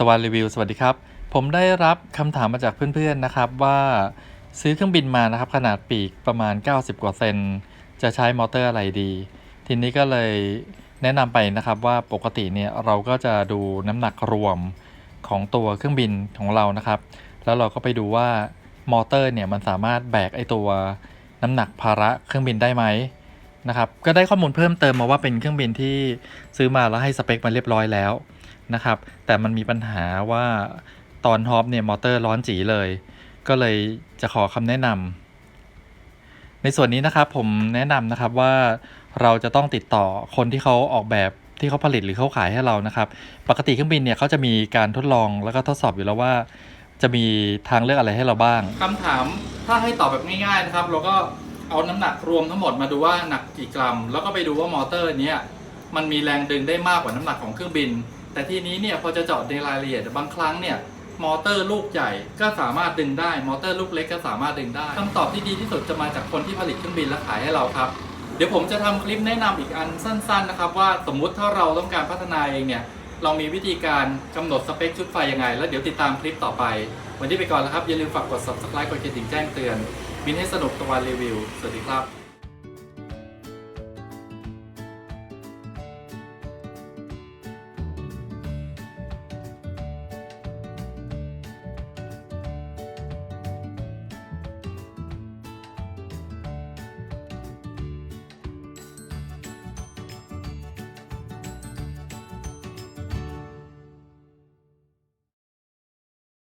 ตะวันรีวิว สวัสดีครับ ผมได้รับคำถามมาจากเพื่อนๆนะครับว่าซื้อเครื่องบินมานะครับ ขนาดปีกประมาณ 90 กว่าเซนจะใช้มอเตอร์อะไรดี ทีนี้ก็เลยแนะนำไปนะครับว่าปกติเนี่ยเราก็จะดูน้ำหนักรวมของตัวเครื่องบินของเรานะครับ แล้วเราก็ไปดูว่ามอเตอร์เนี่ยมันสามารถแบกไอตัวน้ำหนักภาระเครื่องบินได้ไหมนะครับก็ได้ข้อมูลเพิ่มเติมมาว่าเป็นเครื่องบินที่ซื้อมาแล้วให้สเปคมาเรียบร้อยแล้ว นะครับ แต่มันมีปัญหาว่าตอนฮอปเนี่ยมอเตอร์ร้อนจีเลย ก็เลยจะขอคำแนะนำในส่วนนี้นะครับผมแนะนำนะครับว่าเราจะต้องติดต่อคนที่เขาออกแบบที่เขาผลิตหรือเขาขายให้เรานะครับ ปกติเครื่องบินเนี่ยเขาจะมีการทดลองแล้วก็ทดสอบอยู่แล้วว่า จะมีทางเลือกอะไรให้เราบ้าง คำถามถ้าให้ตอบแบบง่ายๆนะครับ เราก็เอาน้ำหนักรวมทั้งหมดมาดูว่าหนักกี่กรัม แล้วก็ไปดูว่ามอเตอร์เนี้ยมันมีแรงดึงได้มากกว่าน้ำหนักของเครื่องบิน แต่ทีนี้เนี่ยพอจะเจาะในรายละเอียดบางครั้งเนี่ยมอเตอร์ลูกใหญ่ก็สามารถดึงได้ มอเตอร์ลูกเล็กก็สามารถดึงได้คำตอบที่ดีที่สุดจะมาจากคนที่ผลิตเครื่องบินและขายให้เราครับ เดี๋ยวผมจะทำคลิปแนะนำอีกอันสั้น ๆ นะครับ ว่าสมมุติถ้าเราต้องการพัฒนาเองเนี่ยเรามีวิธีการกำหนดสเปคชุดไฟยังไง แล้วเดี๋ยวติดตามคลิปต่อไป วันนี้ไปก่อนแล้วครับอย่าลืมฝากกด subscribe กดกระดิ่งแจ้งเตือนบินให้สนุกตะวันรีวิวสวัสดีครับ